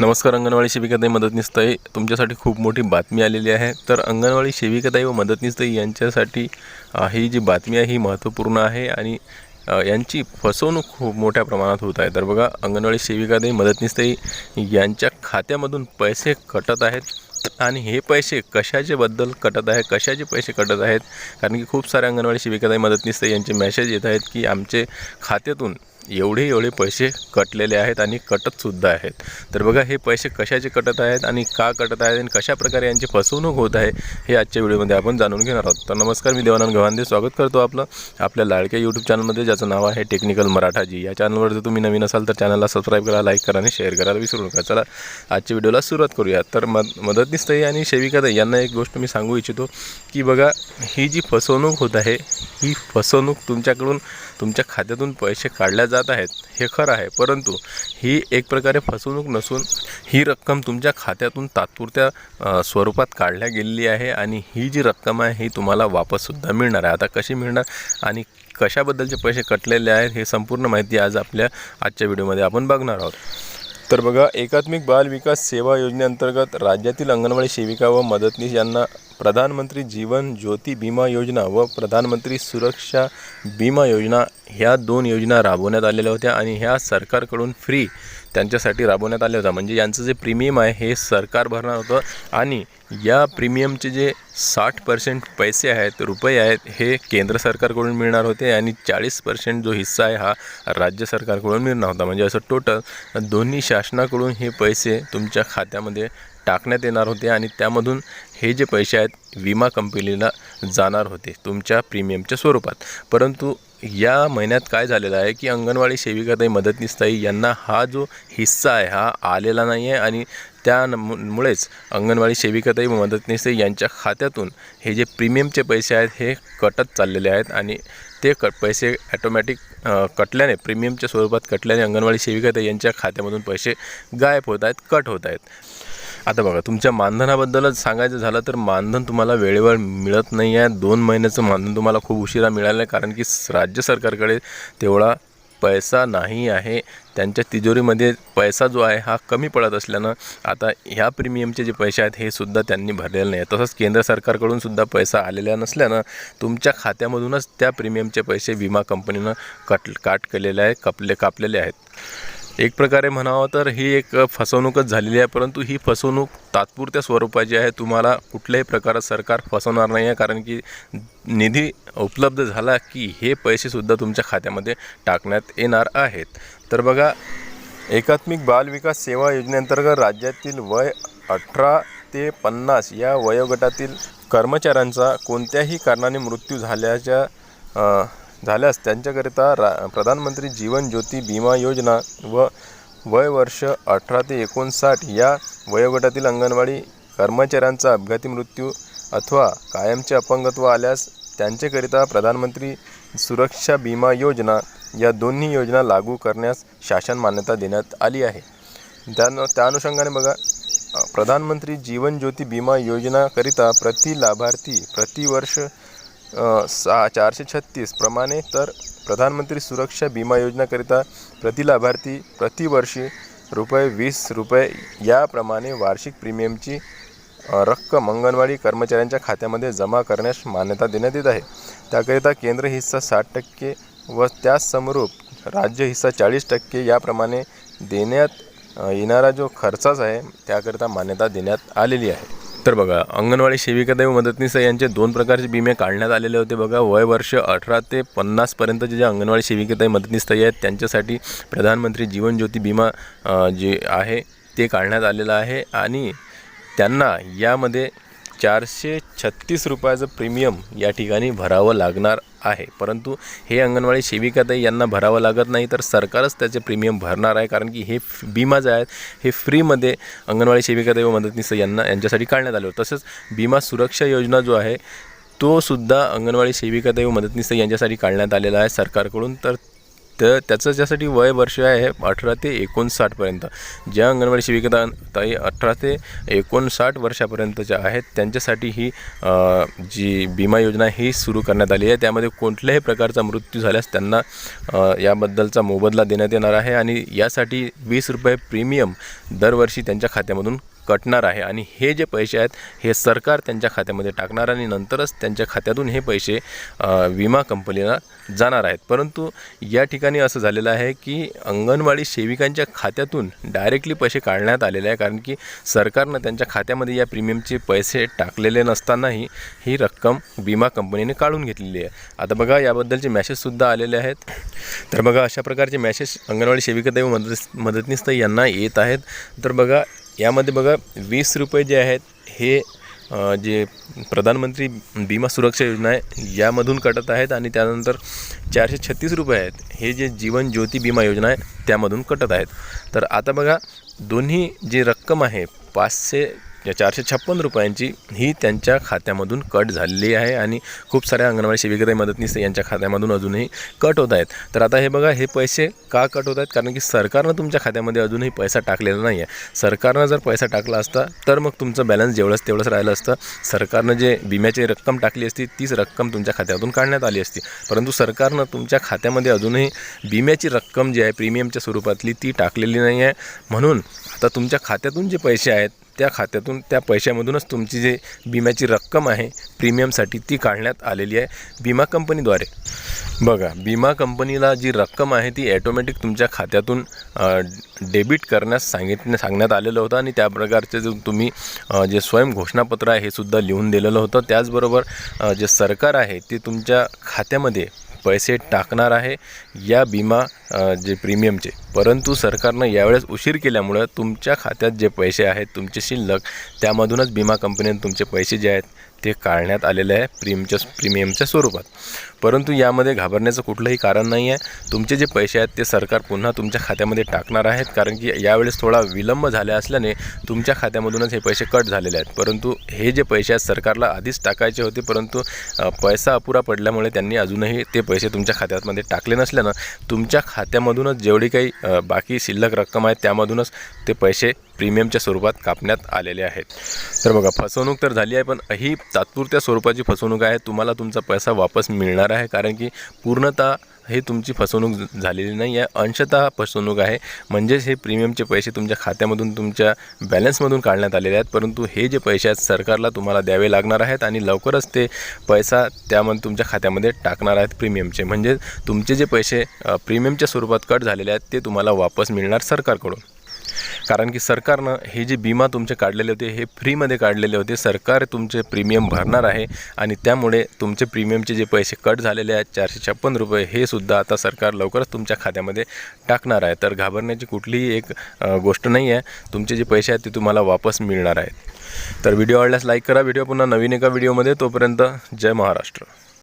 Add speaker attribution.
Speaker 1: नमस्कार अंगणवाडी सेविकाताई मदतनीसताई तुमच्यासाठी खूप मोठी बातमी आलेली आहे. तर अंगणवाडी सेविकाताई व मदतनीसताई यांच्यासाठी ही जी बातमी आहे ही महत्त्वपूर्ण आहे आणि यांची फसवणूक खूप मोठ्या प्रमाणात होत आहे. तर बघा अंगणवाडी सेविकाताई मदतनीसताई यांच्या खात्यामधून पैसे कटत आहेत आणि हे पैसे कशाच्याबद्दल कटत आहे कशाचे पैसे कटत आहेत? कारण की खूप साऱ्या अंगणवाडी सेविकाताई मदतनीसताई यांचे मेसेज येत आहेत की आमचे खात्यातून एवढे एवढे पैसे कटलेले आहेत आणि कटतसुद्धा आहेत. तर बघा हे पैसे कशाचे कटत आहेत आणि का कटत आहेत आणि कशा प्रकारे यांची फसवणूक होत आहे हे आजच्या व्हिडिओमध्ये आपण जाणून घेणार आहोत. तर नमस्कार मी देवानंद गव्हांदे. स्वागत करतो आपलं आपल्या लाडक्या यूट्यूब चॅनलमध्ये ज्याचं नाव आहे टेक्निकल मराठाजी. या चॅनलवर जर तुम्ही नवीन असाल तर चॅनलला सबस्क्राईब करा लाईक करा आणि शेअर करायला विसरू नका. चला आजच्या व्हिडिओला सुरुवात करूया. तर मद मदतनीसताई आणि सेविकाताई यांना एक गोष्ट मी सांगू इच्छितो की बघा ही जी फसवणूक होत आहे ही फसवणूक तुमच्याकडून तुमच्या खात्यातून पैसे काढल्या जात आहेत हे खरं आहे. परंतु ही एक प्रकारे फसवणूक नसून ही रक्कम तुमच्या खात्यातून तात्पुरत्या स्वरूपात काढल्या गेलेली आहे आणि ही जी रक्कम आहे ही तुम्हाला वापससुद्धा मिळणार आहे. आता कशी मिळणार आणि कशाबद्दलचे पैसे कटलेले आहेत हे संपूर्ण माहिती आज आपल्या आजच्या व्हिडिओमध्ये आपण बघणार आहोत. तर बघा एकात्मिक बाल विकास सेवा योजनेअंतर्गत राज्यातील अंगणवाडी सेविका व मदतनीस यांना प्रधानमंत्री जीवन ज्योती विमा योजना व प्रधानमंत्री सुरक्षा विमा योजना ह्या दोन योजना राबवण्यात आलेल्या होत्या आणि ह्या सरकारकडून फ्री त्यांच्यासाठी राबवण्यात आल्या होत्या म्हणजे यांचं जे प्रीमियम आहे हे सरकार भरणार होतं. आणि या प्रीमियमचे जे साठ पर्सेंट पैसे आहेत रुपये आहेत हे केंद्र सरकारकडून मिळणार होते. आणि चाळीस पर्सेंट जो हिस्सा आहे हा राज्य सरकारकडून मिळणार होता. म्हणजे असं टोटल दोन्ही शासनाकडून हे पैसे तुमच्या खात्यामध्ये टाकण्यात येणार होते. आणि त्यामधून हे जे पैसे आहेत विमा कंपनीला जाणार होते तुमच्या प्रीमियमच्या स्वरूपात. परंतु या महिन्यात काय झालेलं आहे की अंगणवाडी सेविकाताई मदतनीसताई यांना हा जो हिस्सा आहे हा आलेला नाही आहे आणि त्यामुळेच अंगणवाडी सेविकाताई व मदतनीसताई यांच्या खात्यातून हे जे प्रीमियमचे पैसे आहेत हे कटत चाललेले आहेत आणि ते क पैसे ॲटोमॅटिक कटल्याने प्रीमियमच्या स्वरूपात कटल्याने अंगणवाडी सेविकाताई यांच्या खात्यामधून पैसे गायब होत आहेत कट होत आहेत. आता बघा तुमच्या मानधनाबद्दलच सांगायचं झालं तर मानधन तुम्हाला वेळेवर मिळत नाही आहे. दोन महिन्याचं मानधन तुम्हाला खूप उशिरा मिळालं आहे कारण की राज्य सरकारकडे तेवढा पैसा नाही आहे. त्यांच्या तिजोरीमध्ये पैसा जो आहे हा कमी पडत असल्यानं आता ह्या प्रीमियमचे जे पैसे आहेत हे सुद्धा त्यांनी भरलेले नाही तसंच केंद्र सरकारकडून सुद्धा पैसा आलेला नसल्यानं तुमच्या खात्यामधूनच त्या प्रीमियमचे पैसे विमा कंपनीनं कट काट केलेले आहे कपले कापलेले आहेत. एक प्रकारे म्हणावं तर ही एक फसवणूकच झालेली आहे परंतु ही फसवणूक तात्पुरत्या स्वरूपाची आहे. तुम्हाला कुठल्याही प्रकारात सरकार फसवणार नाही आहे कारण की निधी उपलब्ध झाला की हे पैसेसुद्धा तुमच्या खात्यामध्ये टाकण्यात येणार आहेत. तर बघा एकात्मिक बाल विकास सेवा योजनेअंतर्गत राज्यातील वय अठरा ते पन्नास या वयोगटातील कर्मचाऱ्यांचा कोणत्याही कारणाने मृत्यू झाल्याच्या झाल्यास त्यांच्याकरिता रा प्रधानमंत्री जीवन ज्योती विमा योजना व वय वर्ष अठरा ते एकोणसाठ या वयोगटातील अंगणवाडी कर्मचाऱ्यांचा अपघाती मृत्यू अथवा कायमचे अपंगत्व आल्यास त्यांच्याकरिता प्रधानमंत्री सुरक्षा विमा योजना या दोन्ही योजना लागू करण्यास शासन मान्यता देण्यात आली आहे. त्यान त्या अनुषंगाने बघा प्रधानमंत्री जीवन ज्योती विमा योजनाकरिता प्रति लाभार्थी प्रतिवर्ष सा चारशे छत्तीस प्रमाणे तर प्रधानमंत्री सुरक्षा विमा योजनाकरिता प्रति लाभार्थी प्रतिवर्षी रुपये वीस रुपये याप्रमाणे वार्षिक प्रीमियमची रक्कम अंगणवाडी कर्मचाऱ्यांच्या खात्यामध्ये जमा करण्यास मान्यता देण्यात येत आहे. त्याकरिता केंद्र हिस्सा साठ टक्के व त्याच समरूप राज्य हिस्सा चाळीस टक्के याप्रमाणे देण्यात येणारा जो खर्चाच आहे त्याकरिता मान्यता देण्यात आलेली आहे. तर बघा अंगणवाडी सेविकाताई व मदतनीस यांचे दोन प्रकारचे विमे काढण्यात आलेले होते बघा. वय वर्ष अठरा ते पन्नासपर्यंतचे जे अंगणवाडी सेविकाताई मदतनीसताई आहेत त्यांच्यासाठी प्रधानमंत्री जीवन ज्योती विमा जे आहे ते काढण्यात आलेलं आहे. आणि त्यांना यामध्ये चारशे छत्तीस रुपयाचं प्रीमियम या ठिकाणी भरावं लागणार आहे. परंतु हे अंगणवाडी सेविकाताई यांना भरावं लागत नाही तर सरकारच त्याचे प्रीमियम भरणार आहे कारण की हे फ- विमा जे आहेत हे फ्रीमध्ये अंगणवाडी सेविकाताई व मदतनीस यांना यांच्यासाठी काढण्यात आले होते. तसंच विमा सुरक्षा योजना जो आहे तो सुद्धा अंगणवाडी सेविकाताई व मदतनीस यांच्यासाठी काढण्यात आलेला आहे सरकारकडून. तर तर त्याचं ज्यासाठी वय वर्ष आहे अठरा ते एकोणसाठपर्यंत ज्या अंगणवाडी सेविका ताई अठरा ते एकोणसाठ वर्षापर्यंतच्या आहेत त्यांच्यासाठी ही जी विमा योजना ही सुरू करण्यात आली आहे. त्यामध्ये कोणत्याही प्रकारचा मृत्यू झाल्यास त्यांना याबद्दलचा मोबदला देण्यात येणार आहे आणि यासाठी वीस रुपये प्रीमियम दरवर्षी त्यांच्या खात्यामधून कटणार आहे. आणि हे जे पैसे आहेत हे सरकार त्यांच्या खात्यामध्ये टाकणार आणि नंतरच त्यांच्या खात्यातून हे पैसे विमा कंपनीला जाणार आहेत. परंतु या ठिकाणी असं झालेलं आहे की अंगणवाडी सेविकांच्या खात्यातून डायरेक्टली पैसे काढण्यात आलेले आहे कारण की सरकारनं त्यांच्या खात्यामध्ये या प्रीमियमचे पैसे टाकलेले नसतानाही ही रक्कम विमा कंपनीने काढून घेतलेली आहे. आता बघा याबद्दलचे मॅसेजसुद्धा आलेले आहेत. तर बघा अशा प्रकारचे मॅसेज अंगणवाडी सेविका देव मदत मदतनीस यांना येत आहेत. तर बघा यामध्ये बघा वीस रुपये जे आहेत हे जे प्रधानमंत्री विमा सुरक्षा योजना आहे यामधून कटत आहेत आणि त्यानंतर चारशे छत्तीस रुपये आहेत. हे जे जीवन ज्योती विमा योजना आहे त्यामधून कटत आहेत. तर आता बघा दोन्ही जी रक्कम आहे पाचशे या चारशे छप्पन रुपयांची ही त्यांच्या खात्यामधून कट झालेली आहे आणि खूप साऱ्या अंगणवाडी सेविका मदतनीस यांच्या खात्यामधून अजूनही कट होत आहेत. तर आता हे बघा हे पैसे का कट होत आहेत? कारण की सरकारनं तुमच्या खात्यामध्ये अजूनही पैसा टाकलेला नाही आहे सरकारनं जर पैसा टाकला असता तर मग तुमचं बॅलन्स जेवढंच तेवढंच राहिलं असतं. सरकारनं जे विम्याची रक्कम टाकली असती तीच रक्कम तुमच्या खात्यातून काढण्यात आली असती. परंतु सरकारनं तुमच्या खात्यामध्ये अजूनही विम्याची रक्कम जी आहे प्रीमियमच्या स्वरूपातली ती टाकलेली नाही आहे म्हणून आता तुमच्या खात्यातून जे पैसे आहेत त्या खात्यातून त्या पैशामधूनच तुमची जे विम्याची रक्कम आहे प्रीमियमसाठी ती काढण्यात आलेली आहे विमा कंपनीद्वारे. बघा विमा कंपनीला जी रक्कम आहे ती ॲटोमॅटिक तुमच्या खात्यातून डेबिट करण्यास सांगितलं सांगण्यात आलेलं होतं आणि त्या प्रकारचे जो तुम्ही जे स्वयं घोषणापत्र आहे हे सुद्धा लिहून दिलेलं होतं. त्याचबरोबर जे सरकार आहे ते तुमच्या खात्यामध्ये पैसे टाकणार आहे या विमा जे प्रीमियमचे. परंतु सरकारनं यावेळेस उशीर केल्यामुळं तुमच्या खात्यात जे पैसे आहेत तुमचे शिल्लक त्यामधूनच विमा कंपनीने तुमचे पैसे जे आहेत ते काढण्यात आलेलं आहे प्रीमच्या प्रीमियमच्या स्वरूपात. परंतु यामध्ये घाबरण्याचं कुठलंही कारण नाही आहे तुमचे जे पैसे आहेत ते सरकार पुन्हा तुमच्या खात्यामध्ये टाकणार आहेत. कारण की यावेळेस थोडा विलंब झाला असल्याने तुमच्या खात्यामधूनच हे पैसे कट झालेले आहेत. परंतु हे जे पैसे आहेत सरकारला आधीच टाकायचे होते. परंतु पैसा अपुरा पडल्यामुळे त्यांनी अजूनही ते पैसे तुमच्या खात्यामध्ये टाकले नसल्यानं तुमच्या खात्यामधूनच जेवढी काही बाकी शिल्लक रक्कम आहे त्यामधूनच ते पैसे प्रीमियमच्या स्वरूपात कापण्यात आलेले आहेत. तर बघा फसवणूक तर झाली आहे पण ही तात्पुरत्या स्वरूपाची फसवणूक आहे. तुम्हाला तुमचा पैसा वापस मिळणार आहे कारण की पूर्णतः हे तुमची फसवणूक झालेली नाही आहे. अंशतः फसवणूक आहे. म्हणजेच हे प्रीमियमचे पैसे तुमच्या खात्यामधून तुमच्या बॅलन्समधून काढण्यात आलेले आहेत. परंतु हे जे पैसे आहेत सरकारला तुम्हाला द्यावे लागणार आहेत आणि लवकरच ते पैसा त्यामध्ये तुमच्या खात्यामध्ये टाकणार आहेत प्रीमियमचे. म्हणजे तुमचे जे पैसे प्रीमियमच्या स्वरूपात कट झालेले आहेत ते तुम्हाला वापस मिळणार सरकारकडून. कारण की सरकारनं हे जे विमा तुमचे काढलेले होते हे फ्रीमध्ये काढलेले होते. सरकार तुमचे प्रीमियम भरणार आहे आणि त्यामुळे तुमचे प्रीमियमचे जे पैसे कट झालेले आहेत चारशे छप्पन रुपये हे सुद्धा आता सरकार लवकरच तुमच्या खात्यामध्ये टाकणार आहे. तर घाबरण्याची कुठलीही एक गोष्ट नाही आहे. तुमचे जे पैसे आहेत ते तुम्हाला वापस मिळणार आहेत. तर व्हिडिओ आवडल्यास लाईक करा. व्हिडिओ पुन्हा नवीन एका व्हिडिओमध्ये. तोपर्यंत जय महाराष्ट्र.